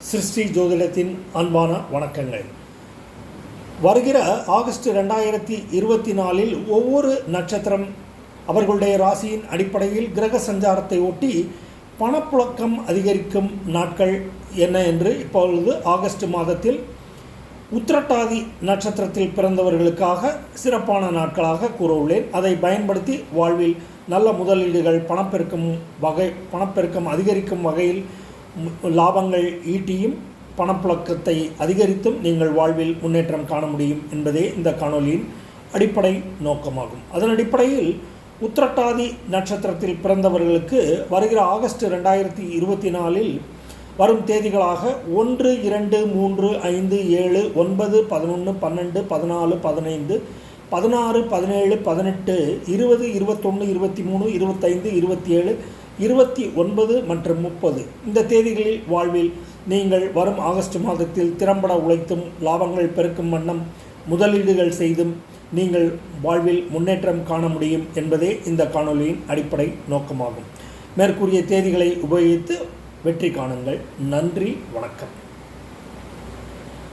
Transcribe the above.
சிருஷ்டி ஜோதிடத்தின் அன்பான வணக்கங்கள். வருகிற ஆகஸ்ட் ரெண்டாயிரத்தி இருபத்தி நாலில் ஒவ்வொரு நட்சத்திரம் அவர்களுடைய ராசியின் அடிப்படையில் கிரக சஞ்சாரத்தை ஒட்டி பணப்புழக்கம் அதிகரிக்கும் நாட்கள் என்ன என்று இப்பொழுது ஆகஸ்ட் மாதத்தில் உத்திரட்டாதி நட்சத்திரத்தில் பிறந்தவர்களுக்காக சிறப்பான நாட்களாக கூறவுள்ளேன் அதை பயன்படுத்தி வாழ்வில் நல்ல முதலீடுகள் பணப்பெருக்கம் வகை பணப்பெருக்கம் அதிகரிக்கும் வகையில் லாபங்கள் ஈட்டியும் பணப்புழக்கத்தை அதிகரித்தும் நீங்கள் வாழ்வில் முன்னேற்றம் காண முடியும் என்பதே இந்த காணொலியின் அடிப்படை நோக்கமாகும். அதன் அடிப்படையில் உத்திரட்டாதி நட்சத்திரத்தில் பிறந்தவர்களுக்கு வருகிற ஆகஸ்ட் ரெண்டாயிரத்தி இருபத்தி நாலில் வரும் தேதிகளாக ஒன்று இரண்டு மூன்று ஐந்து ஏழு ஒன்பது பதினொன்று பன்னெண்டு பதினாலு பதினைந்து பதினாறு பதினேழு பதினெட்டு இருபது இருபத்தொன்று இருபத்தி மூணு இருபத்தைந்து இருபத்தி ஏழு இருபத்தி ஒன்பது மற்றும் முப்பது. இந்த தேதிகளில் வாழ்வில் நீங்கள் வரும் ஆகஸ்ட் மாதத்தில் திறம்பட உழைத்தும் லாபங்கள் பெருக்கும் வண்ணம் முதலீடுகள் செய்தும் நீங்கள் வாழ்வில் முன்னேற்றம் காண முடியும் என்பதே இந்த காணொலியின் அடிப்படை நோக்கமாகும். மேற்கூறிய தேதிகளை உபயோகித்து வெற்றி காணுங்கள். நன்றி வணக்கம்.